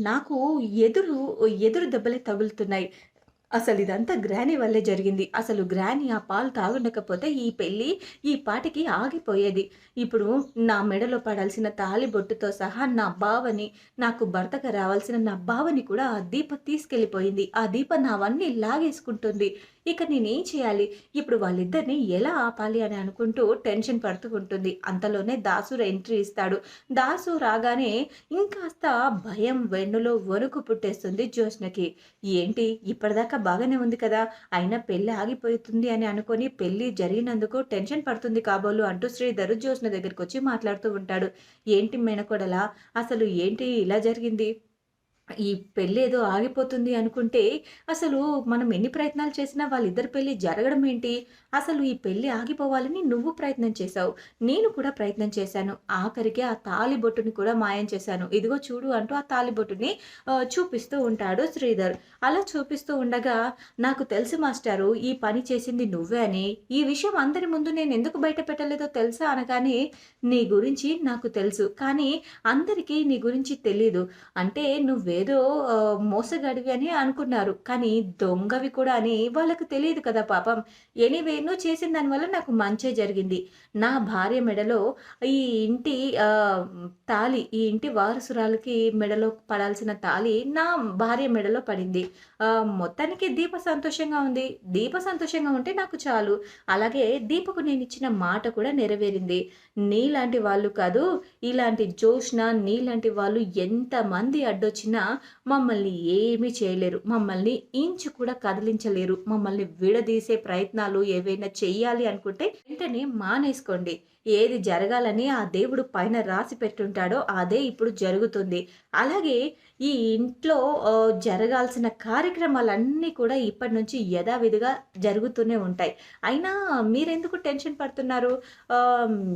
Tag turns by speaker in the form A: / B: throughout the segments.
A: నాకు ఎదురు ఎదురు దెబ్బలే తగులుతున్నాయి. అసలు ఇదంతా గ్రాని వల్లే జరిగింది. అసలు గ్రాని ఆ పాలు తాగుండకపోతే ఈ పెళ్ళి ఈ పాటికి ఆగిపోయేది. ఇప్పుడు నా మెడలో పడాల్సిన తాళిబొట్టుతో సహా నా బావని, నాకు భర్తగా రావాల్సిన నా బావని కూడా ఆ దీప తీసుకెళ్ళిపోయింది. ఆ దీప నావన్నీ లాగేసుకుంటుంది. ఇక నేనేం చేయాలి? ఇప్పుడు వాళ్ళిద్దరిని ఎలా ఆపాలి అని అనుకుంటూ టెన్షన్ పడుతూ ఉంటుంది. అంతలోనే దాసురు ఎంట్రీ ఇస్తాడు. దాసు రాగానే ఇంకాస్త భయం వెన్నులో వణుకు పుట్టేస్తుంది జ్యోష్ణకి ఏంటి ఇప్పటిదాకా బాగానే ఉంది కదా! అయినా పెళ్ళి ఆగిపోతుంది అని అనుకొని పెళ్ళి జరిగినందుకు టెన్షన్ పడుతుంది కాబోలు అంటూ శ్రీధర్ జ్యోత్స్న వచ్చి మాట్లాడుతూ ఉంటాడు. ఏంటి మేనకోడలా అసలు ఏంటి ఇలా జరిగింది? ఈ పెళ్ళేదో ఆగిపోతుంది అనుకుంటే, అసలు మనం ఎన్ని ప్రయత్నాలు చేసినా వాళ్ళిద్దరి పెళ్ళి జరగడం ఏంటి? అసలు ఈ పెళ్ళి ఆగిపోవాలని నువ్వు ప్రయత్నం చేశావు. నేను కూడా ప్రయత్నం చేశాను. ఆఖరికి ఆ తాళిబొట్టుని కూడా మాయం చేశాను. ఇదిగో చూడు అంటూ ఆ తాళిబొట్టుని చూపిస్తూ ఉంటాడు శ్రీధర్. అలా చూపిస్తూ ఉండగా, నాకు తెలుసు మాస్టారు ఈ పని చేసింది నువ్వే అని. ఈ విషయం అందరి ముందు నేను ఎందుకు బయట పెట్టలేదో తెలుసా అనగానే, నీ గురించి నాకు తెలుసు. కానీ అందరికీ నీ గురించి తెలీదు. అంటే నువ్వు నువ్వేదో మోసగడివి మోసగాడివి అని అనుకున్నారు. కానీ దొంగవి కూడా అని వాళ్ళకి తెలియదు కదా పాపం. ఎనీవే నువ్వు చేసిన దానివల్ల నాకు మంచే జరిగింది. నా భార్య మెడలో ఈ ఇంటి తాలి తాళి ఈ ఇంటి వారసురాలికి మెడలో పడాల్సిన తాళి నా భార్య మెడలో పడింది. మొత్తానికి దీప సంతోషంగా ఉంది. దీప సంతోషంగా ఉంటే నాకు చాలు. అలాగే దీపకు నేను ఇచ్చిన మాట కూడా నెరవేరింది. నీలాంటి వాళ్ళు కాదు, ఇలాంటి జోష్న నీలాంటి వాళ్ళు ఎంతమంది అడ్డొచ్చినా మమ్మల్ని ఏమీ చేయలేరు. మమ్మల్ని ఇంచు కూడా కదిలించలేరు. మమ్మల్ని విడదీసే ప్రయత్నాలు ఏవైనా చెయ్యాలి అనుకుంటే వెంటనే మానేసుకోండి. ఏది జరగాలని ఆ దేవుడు పైన రాసి పెట్టుంటాడో అదే ఇప్పుడు జరుగుతుంది. అలాగే ఈ ఇంట్లో జరగాల్సిన కార్యక్రమాలన్నీ కూడా ఇప్పటి నుంచి యథావిధిగా జరుగుతూనే ఉంటాయి. అయినా మీరెందుకు టెన్షన్ పడుతున్నారు?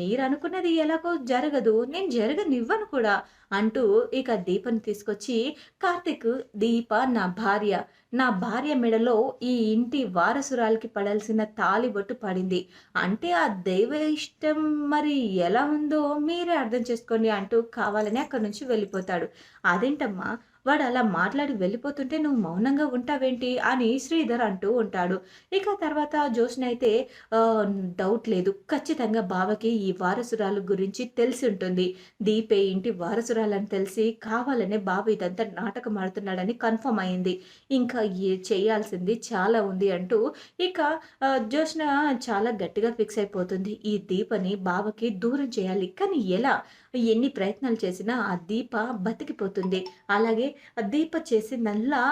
A: మీరు అనుకున్నది ఎలాగో జరగదు. నేను జరగనివ్వను కూడా అంటూ ఇక దీపని తీసుకొచ్చి కార్తీక్, దీప నా భార్య. నా భార్య మెడలో ఈ ఇంటి వారసురాలికి పడాల్సిన తాళిబొట్టు పడింది. అంటే ఆ దైవ ఇష్టం మరి ఎలా ఉందో మీరే అర్థం చేసుకోండి అంటూ కావాలని అక్కడి నుంచి వెళ్ళిపోతాడు. అదేంటమ్మా వాడు అలా మాట్లాడి వెళ్ళిపోతుంటే నువ్వు మౌనంగా ఉంటావేంటి? అని శ్రీధర్ అంటూ ఉంటాడు. ఇక తర్వాత జోష్ణ అయితే డౌట్ లేదు. ఖచ్చితంగా బావకి ఈ వారసురాలు గురించి తెలిసి ఉంటుంది దీపే ఇంటి వారసురాలని తెలిసి కావాలనే బావ ఇదంతా నాటకం ఆడుతున్నాడని కన్ఫర్మ్ అయింది. ఇంకా ఏ చేయాల్సింది చాలా ఉంది అంటూ ఇక జోష్న చాలా గట్టిగా ఫిక్స్ అయిపోతుంది. ఈ దీపని బావకి దూరం చేయాలి. కానీ ఎలా? ఎన్ని ప్రయత్నాలు చేసినా ఆ దీప బతికిపోతుంది. అలాగే ఆ దీప చేసిందల్లా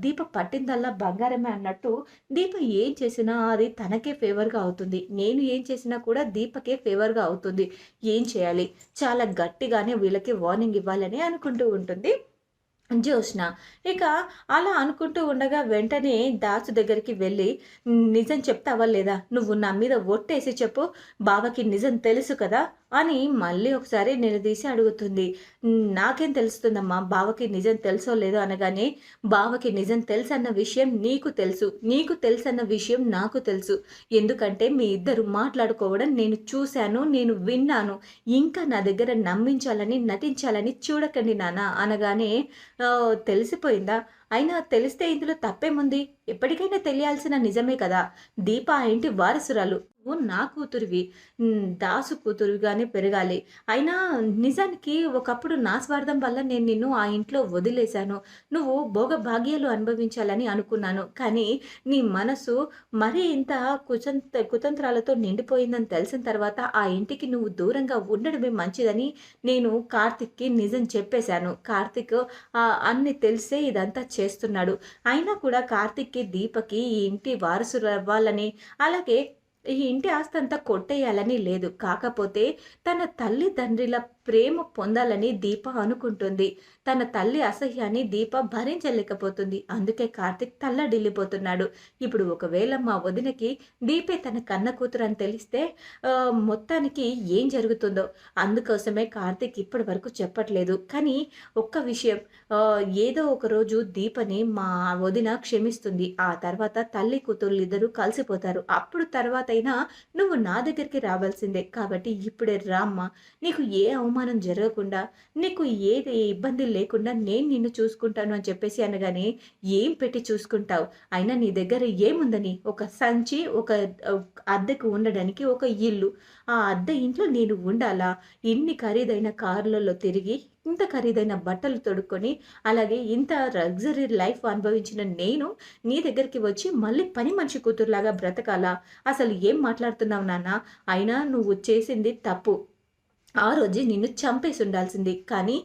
A: దీప పట్టిందల్లా బంగారమే అన్నట్టు దీప ఏం చేసినా అది తనకే ఫేవర్‌గా అవుతుంది. నేను ఏం చేసినా కూడా దీపకే ఫేవర్‌గా అవుతుంది. ఏం చేయాలి? చాలా గట్టిగానే వీళ్ళకి వార్నింగ్ ఇవ్వాలని అనుకుంటూ ఉంటుంది జ్యోష్ణ ఇక అలా అనుకుంటూ ఉండగా వెంటనే దాసు దగ్గరికి వెళ్ళి, "నిజం చెప్తావా లేదా? నువ్వు నా మీద ఒట్టేసి చెప్పు. బావకి నిజం తెలుసు కదా?" అని మళ్ళీ ఒకసారి నిలదీసి అడుగుతుంది. "నాకేం తెలుస్తుందమ్మా బావకి నిజం తెలుసో లేదో" అనగానే, "బావకి నిజం తెలుసన్న విషయం నీకు తెలుసు. నీకు తెలుసన్న విషయం నాకు తెలుసు. ఎందుకంటే మీ ఇద్దరు మాట్లాడుకోవడం నేను చూశాను. నేను విన్నాను. ఇంకా నా దగ్గర నమ్మించాలని, నటించాలని చూడకండి నాన్న" అనగానే తెలిసిపోయిందా? అయినా తెలిస్తే ఇందులో తప్పేముంది? ఎప్పటికైనా తెలియాల్సిన నిజమే కదా! దీప ఆ ఇంటి వారసురాలు. నువ్వు నా కూతురివి. దాసు కూతురుగానే పెరగాలి. అయినా నిజానికి ఒకప్పుడు నా స్వార్థం వల్ల నేను నిన్ను ఆ ఇంట్లో వదిలేశాను. నువ్వు భోగభాగ్యాలు అనుభవించాలని అనుకున్నాను. కానీ నీ మనసు మరీ ఇంత కుచంత్ కుతంత్రాలతో నిండిపోయిందని తెలిసిన తర్వాత ఆ ఇంటికి నువ్వు దూరంగా ఉండడమే మంచిదని నేను కార్తిక్కి నిజం చెప్పేశాను. కార్తీక్ అన్ని తెలిసే ఇదంతా చేస్తున్నాడు. అయినా కూడా కార్తీక్‌కి, దీపకి ఈ ఇంటి వారసులు అవ్వాలని అలాగే ఈ ఇంటి ఆస్తంతా కొట్టేయాలని లేదు. కాకపోతే తన తల్లిదండ్రుల ప్రేమ పొందాలని దీప అనుకుంటుంది. తన తల్లి అసహ్యాన్ని దీప భరించలేకపోతుంది. అందుకే కార్తిక్ తల్లడిల్లిపోతున్నాడు. ఇప్పుడు ఒకవేళ మా వదినకి దీపే తన కన్న కూతురు అని తెలిస్తే మొత్తానికి ఏం జరుగుతుందో అందుకోసమే కార్తిక్ ఇప్పటి వరకు చెప్పట్లేదు. కానీ ఒక్క విషయం ఏదో ఒకరోజు దీపని మా వదిన క్షమిస్తుంది. ఆ తర్వాత తల్లి కూతుర్లిద్దరూ కలిసిపోతారు. అప్పుడు తర్వాత తర్వాతైనా నువ్వు నా దగ్గరికి రావాల్సిందే. కాబట్టి ఇప్పుడే రామ్మా! నీకు ఏ అవమానం జరగకుండా నీకు ఏది ఇబ్బంది లేకుండా నేను నిన్ను చూసుకుంటాను అని చెప్పేసి అనగానే ఏం పెట్టి చూసుకుంటావు అయినా నీ దగ్గర ఏముందని ఒక సంచి ఒక అద్దెకు ఉండడానికి ఒక ఇల్లు ఆ అద్దె ఇంట్లో నేను ఉండాలా ఇన్ని ఖరీదైన కార్లలో తిరిగి ఇంత ఖరీదైన బట్టలు తొడుక్కొని అలాగే ఇంత లగ్జరీ లైఫ్ అనుభవించిన నేను నీ దగ్గరికి వచ్చి మళ్ళీ పని మనిషి కూతురులాగా బ్రతకాలా? అసలు ఏం మాట్లాడుతున్నావు నాన్న? అయినా నువ్వు చేసింది తప్పు. ఆ రోజు నిన్ను చంపేసి ఉండాల్సింది కానీ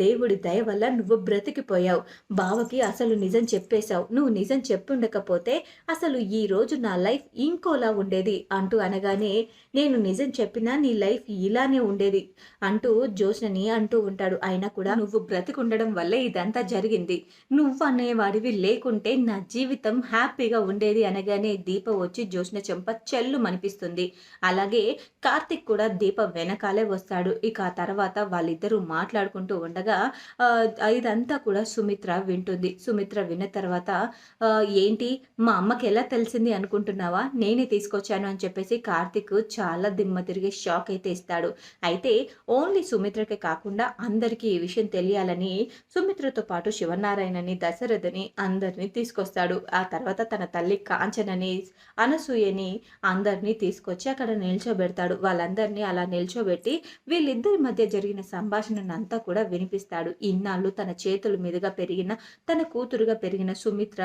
A: దేవుడి దయ వల్ల నువ్వు బ్రతికిపోయావు. బావకి అసలు నిజం చెప్పేశావు. నువ్వు నిజం చెప్పుండకపోతే అసలు ఈ రోజు నా లైఫ్ ఇంకోలా ఉండేది అంటూ అనగానే నేను నిజం చెప్పినా నీ లైఫ్ ఇలానే ఉండేది అంటూ జోష్నని అంటూ ఉంటాడు. అయినా కూడా నువ్వు బ్రతికుండడం వల్లే ఇదంతా జరిగింది. నువ్వు అనేవాడివి లేకుంటే నా జీవితం హ్యాపీగా ఉండేది అనగానే దీప వచ్చి జోష్న చెంప చెల్లు మనిపిస్తుంది అలాగే కార్తిక్ కూడా దీప వెనకాలే వస్తాడు. ఇక ఆ తర్వాత వాళ్ళిద్దరూ మాట్లాడుకుంటూ ఉండగా ఇదంతా కూడా సుమిత్ర వింటుంది. సుమిత్ర విన్న తర్వాత ఏంటి? మా అమ్మకి ఎలా తెలిసింది అనుకుంటున్నావా? నేనే తీసుకొచ్చాను అని చెప్పేసి కార్తిక్ చాలా దిమ్మ తిరిగి షాక్ అయితే ఇస్తాడు. అయితే ఓన్లీ సుమిత్రకే కాకుండా అందరికీ ఈ విషయం తెలియాలని సుమిత్రతో పాటు శివనారాయణని దశరథని అందరినీ తీసుకొస్తాడు. ఆ తర్వాత తన తల్లి కాంచనని అనసూయని అందరినీ తీసుకొచ్చి అక్కడ నిల్చోబెడతాడు. వాళ్ళందరినీ అలా నిల్చోబెట్టి వీళ్ళిద్దరి మధ్య జరిగిన సంభాషణనంతా కూడా వినిపిస్తాడు. ఇన్నాళ్ళు తన చేతుల మీదుగా పెరిగిన తన కూతురుగా పెరిగిన సుమిత్ర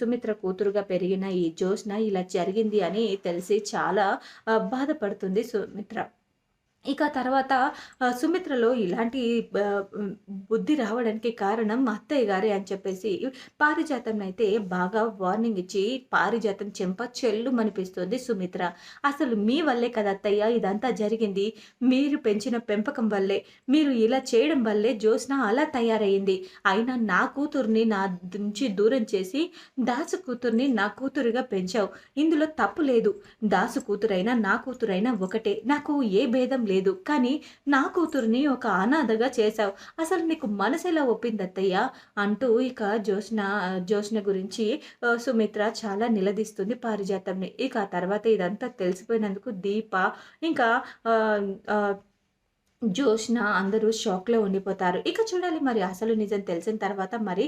A: సుమిత్ర కూతురుగా పెరిగిన ఈ జోష్న ఇలా జరిగింది అని తెలిసి చాలా బాధపడుతుంది సుమిత్ర. ఇక తర్వాత సుమిత్రలో ఇలాంటి బుద్ధి రావడానికి కారణం మా అత్తయ్య గారే అని చెప్పేసి పారిజాతం అయితే బాగా వార్నింగ్ ఇచ్చి పారిజాతం చెంప చెల్లు మనిపిస్తుంది సుమిత్ర. అసలు మీ వల్లే కదా అత్తయ్య ఇదంతా జరిగింది. మీరు పెంచిన పెంపకం వల్లే మీరు ఇలా చేయడం వల్లే జ్యోత్స్న అలా తయారయ్యింది అయినా నా కూతుర్ని నా నుంచి దూరం చేసి దాసు కూతుర్ని నా కూతురుగా పెంచావు. ఇందులో తప్పు లేదు. దాసు కూతురైనా నా కూతురైనా ఒకటే. నాకు ఏ భేదం లేదు. కానీ నా కూతురుని ఒక అనాథగా చేశావు. అసలు నీకు మనసు ఎలా ఒప్పింది అత్తయ్య అంటూ ఇక జ్యోష్ణ జ్యోష్ణ గురించి సుమిత్ర చాలా నిలదీస్తుంది పారిజాతంని. ఇక తర్వాత ఇదంతా తెలిసిపోయినందుకు దీప ఇంకా జోష్న అందరూ షాక్లో ఉండిపోతారు. ఇక చూడాలి మరి అసలు నిజం తెలిసిన తర్వాత మరి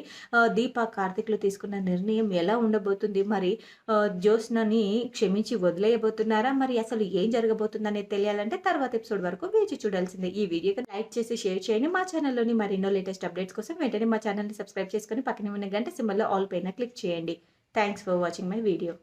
A: దీప కార్తిక్లు తీసుకున్న నిర్ణయం ఎలా ఉండబోతుంది? మరి జోష్నని క్షమించి వదిలేయబోతున్నారా? మరి అసలు ఏం జరగబోతుందనేది తెలియాలంటే తర్వాత ఎపిసోడ్ వరకు వేచి చూడాల్సిందే. ఈ వీడియోకి లైక్ చేసి షేర్ చేయండి. మా ఛానల్లోని మరెన్నో లేటెస్ట్ అప్డేట్స్ కోసం వెంటనే మా ఛానల్ని సబ్స్క్రైబ్ చేసుకొని పక్కనే ఉన్న గంట సింబల్లో ఆల్ పైన క్లిక్ చేయండి. Thanks for watching my video.